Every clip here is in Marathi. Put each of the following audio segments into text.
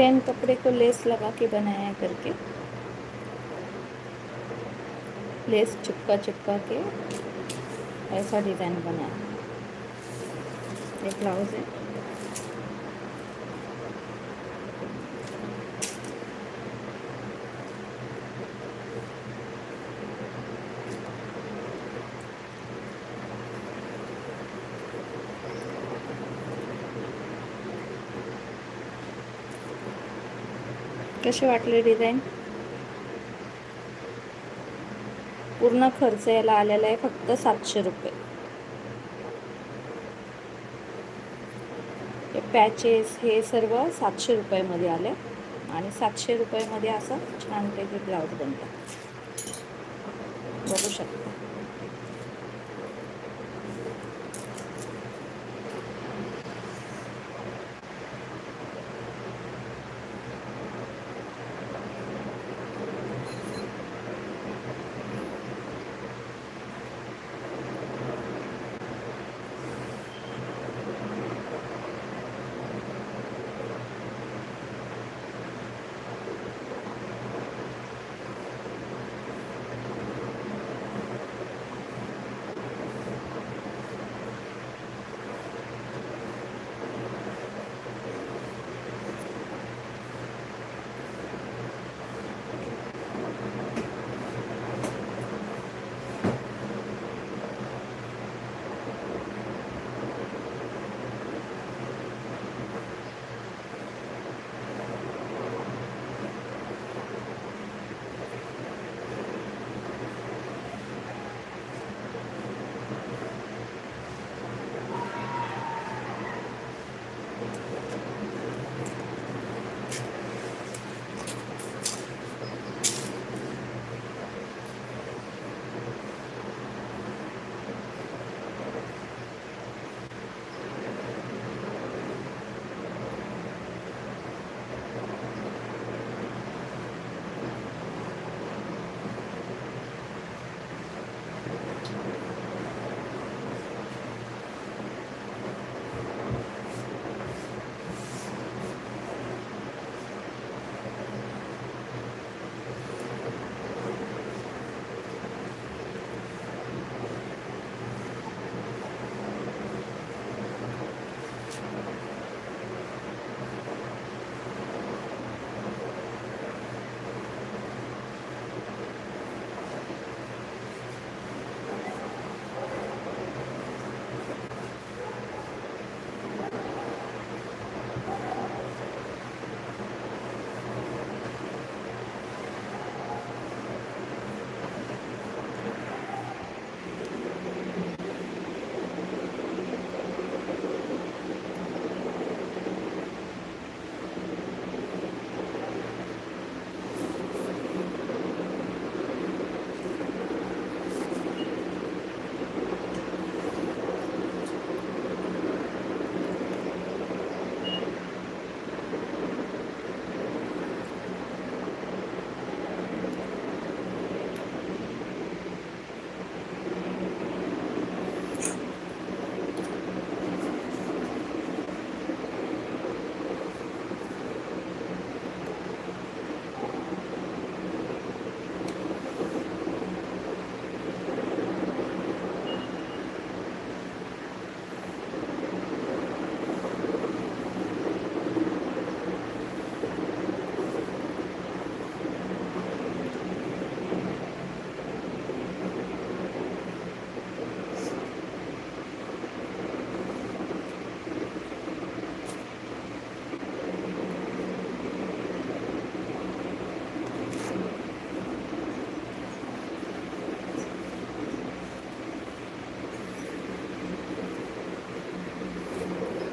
प्लेन कपड़े को लेस लगा के बनाया करके, लेस चिपका चिपका के ऐसा डिज़ाइन बनाया। ये ब्लाउज है। कसे वाटले डिझाईन? पूर्ण खर्च याला आलेला आहे फक्त सातशे रुपये. हे पॅचेस हे सर्व सातशे रुपयामध्ये आले आणि सातशे रुपयामध्ये असं छानपैकी ब्लाऊज बनतं बघू शकता.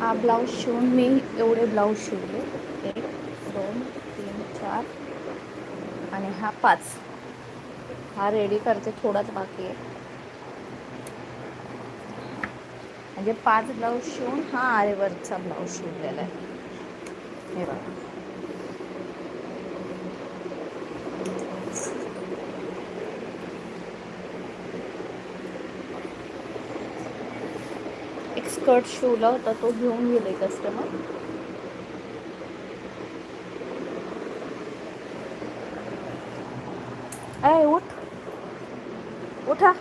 हा ब्लाऊज शिवून मी एवढे ब्लाऊज शिवले. एक दोन तीन चार आणि हा पाच. हा रेडी करते थोडाच बाकी आहे. म्हणजे पाच ब्लाऊज शिवून हा आरेवरचा ब्लाऊज शिवलेला आहे. हे बघा. स्कर्ट शिवला होता तो घेऊन गेले कस्टमर अय उठ. उठा.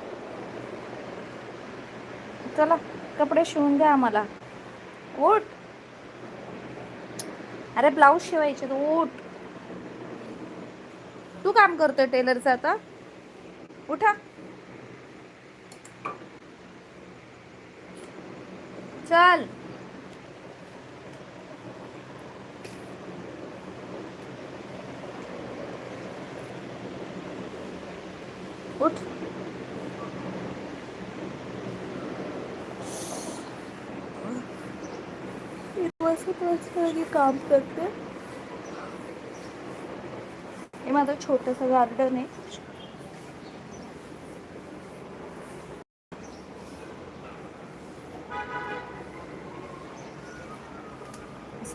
चला कपडे शिवून द्या आम्हाला. उठ. अरे ब्लाऊज शिवायचे तू उठ. तू काम करतोय टेलरचा आता. उठा. चल उठ. काम करते. हे माझं छोटस गार्डन आहे.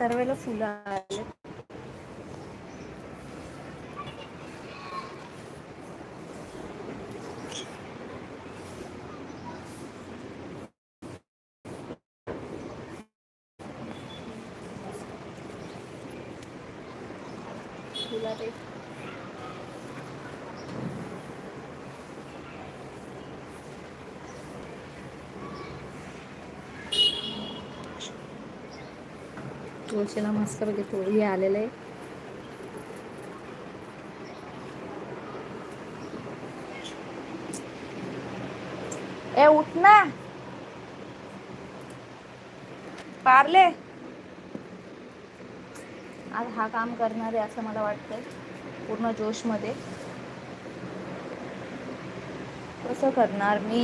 सर्वेला फुलं आले फुला ते तुळशीला मस्त पैकी तुळी आलेलं आहे. ए उठ ना. पारले. आज हा काम करणार आहे असं मला वाटतंय. पूर्ण जोशमध्ये. कसं करणार मी?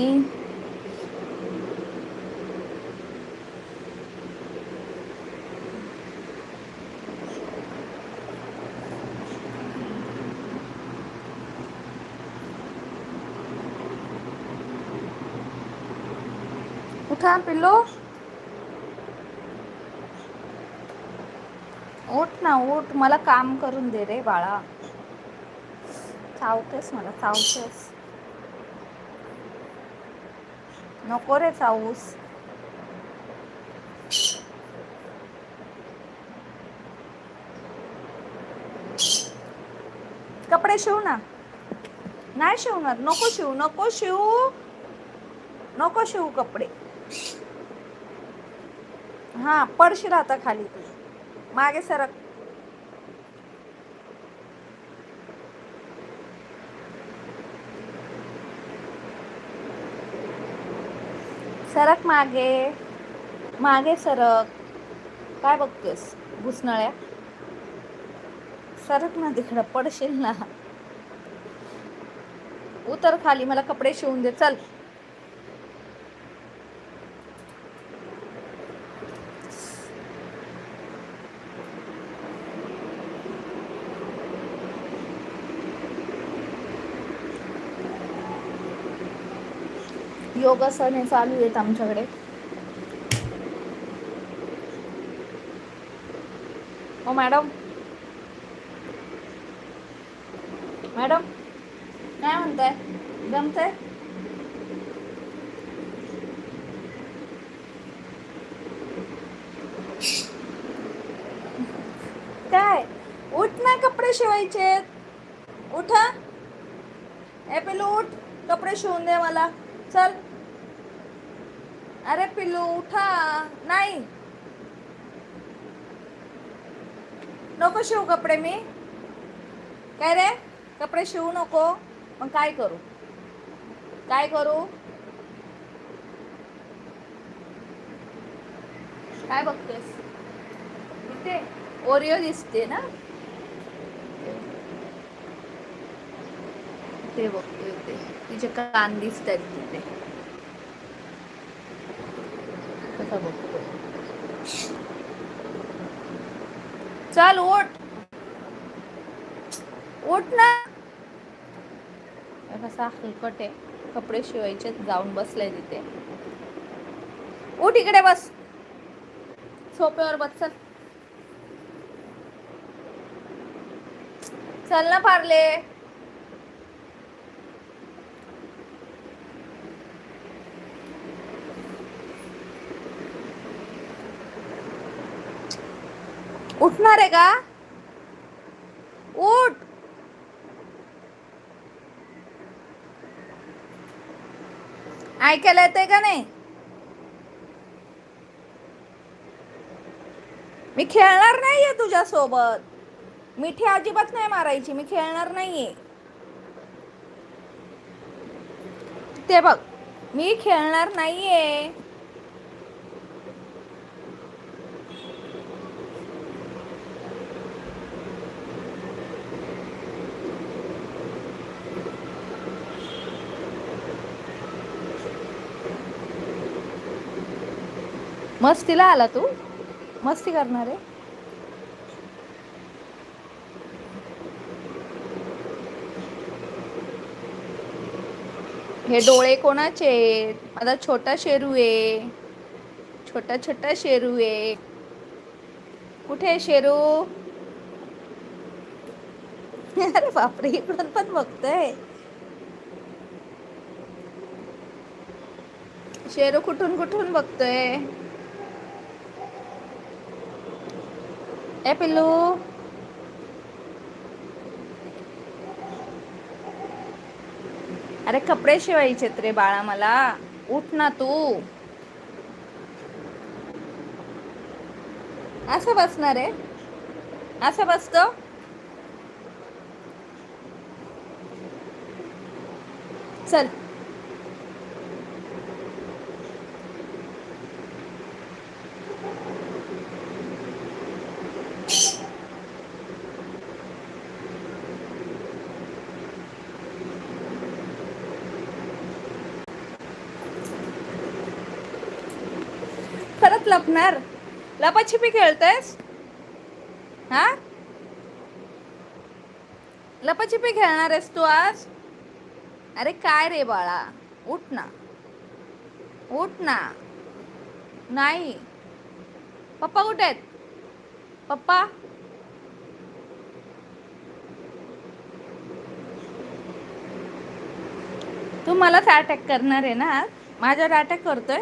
उठा पिल्लो. उठ ना उठ. मला काम करून दे रे बाळा. चावतेस मला चावतेस. नको रे चावूस. कपडे शिव ना. नाही शिवणार. नको शिव नको शिव. नको शिव कपडे. हा पडशील आता खाली. तू मागे सरक. सरक मागे. मागे सरक. काय बघतोयस? घुसनळ्या सरक ना तिकडं पडशील ना. उतर खाली मला कपडे शिवून दे. चल. योगासन हे चालू आहेत आमच्याकडे. हो मॅडम. मॅडम काय म्हणताय? जमतंय? काय? उठ ना कपडे शिवायचे. उठा ए पेलू उठ. कपडे शिवून दे मला. चल. अरे पिल्लू उठा. नाही. नको शिवू कपडे मी. काय रे? कपडे शिवू नको. मग काय करू? काय करू? काय बघतेस? इथे ओरिओ दिसते ना? ते बघते तिचे कान दिसत आहेत तिथे कसा बघतोय चल उठ. उठ ना. कसा हलकट आहे. कपडे शिवायचे जाऊन बसलाय तिथे. उठ इकडे बस. सोप्यावर बस चल. चल ना पारले. उठणार आहे का? उठ. ऐकायला येते का नाही? मी खेळणार नाहीये तुझ्यासोबत. मिठी अजिबात नाही मारायची मी खेळणार नाहीये. ते बघ मी खेळणार नाहीये. मस्तीला आला तू? मस्ती करणार? आहे हे डोळे कोणाचे? आहेत? माझा छोटा शेरू आहे. छोटा छोटा शेरू आहे. कुठे आहे शेरू? अरे बापरे इकडून पण बघतोय. शेरू कुठून कुठून बघतोय? Eh, ए पिल्लू अरे कपडे शिवायचेत रे बाळा मला. उठ ना तू. असं बसणार रे असं बसतो? चल. लपणार? लपाछिपी खेळतेस? हा? लपाछिपी खेळणार आहेस तू आज? अरे काय रे बाळा? उठ ना. उठ ना. नाही. पप्पा कुठे आहेत? पप्पा? तू मलाच अटॅक करणार आहे ना आज? माझ्यावर अटॅक करतोय?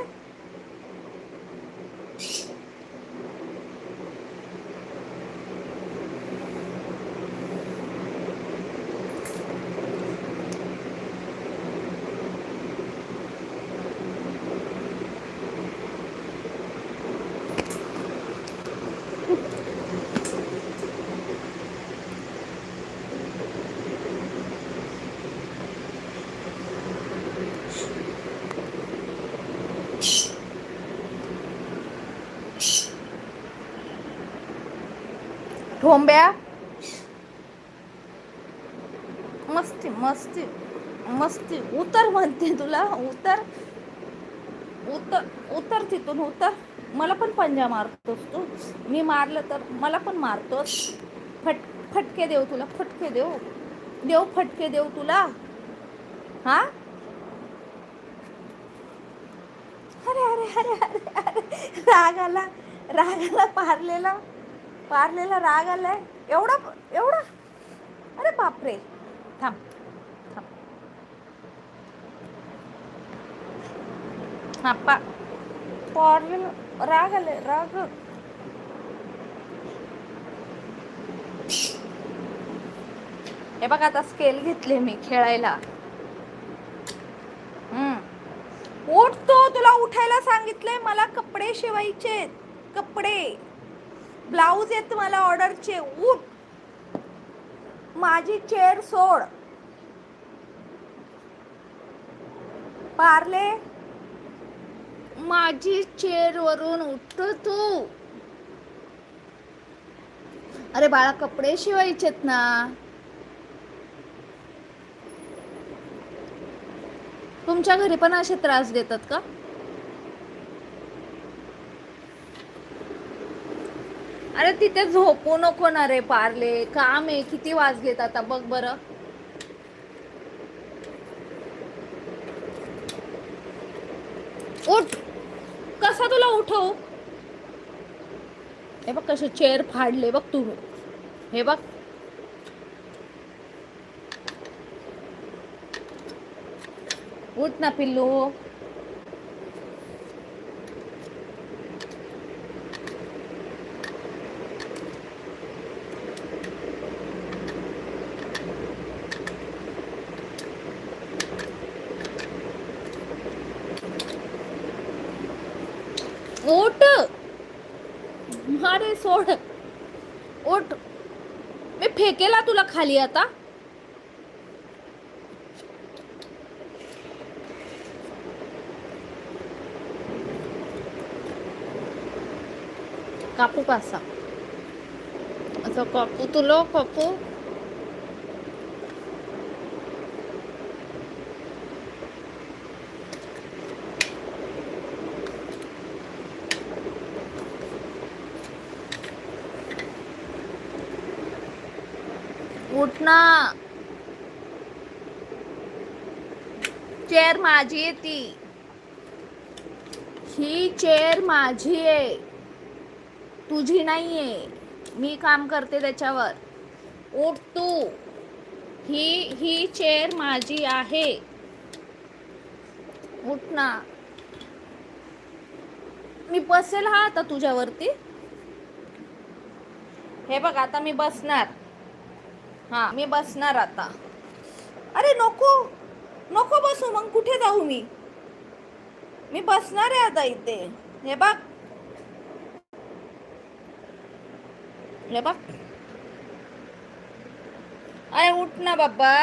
ठोंब्या. मस्ती मस्ती मस्ती. उतर म्हणते तुला उतर. उतर उतर तिथून उतर. मला पण पंजा मारतोस तू. मी मारलं तर मला पण मारतोस. फट फटके देऊ तुला फटके देऊ. देऊ फटके देऊ तुला. हा? अरे अरे अरे अरे अरे. राग आला राग आला पारलेला. पारलेला राग आलाय. एवढा एवढा. अरे बापरे. थांब थांब. हा पा राग आलाय राग. हे बघ आता स्केल घेतले मी खेळायला. हम्म. उठतो तुला उठायला सांगितलंय मला कपडे शिवायचे कपडे. ब्लाऊज येत मला ऑर्डरचे उठ. माझी चेअर सोड. पार्ले. माझी चेअर वरून उठ तू. अरे बाळा कपडे शिवायचेत ना. तुमच्या घरी पण असे त्रास देतात का? अरे तिथे झोपू नको ना रे पारले. काम आहे. किती वाजलेत आता बघ बरं. उठ. कसा तुला उठव? हे बघ कसे चेअर फाडले बघ तू. हे बघ. उठ ना पिल्लू उठ हा अरे सोड उठ मी फेकेला तुला खाली आता. कापू कासा? असं कापू तुलो कापू उठ ना. चेअर माझी आहे ती. ही चेअर माझी आहे. तुझी नाहीये. मी काम करते त्याच्यावर. उठ तू. ही ही चेअर माझी आहे. उठ ना. मी बसेल हा आता तुझ्यावरती. हे बघ आता मी बसणार. हा. मी बसणार आता. अरे नको नको बसू मग कुठे जाऊ मी? मी बसणार आहे आता इथे. हे बघ. हे बघ. अरे उठ ना बाबा.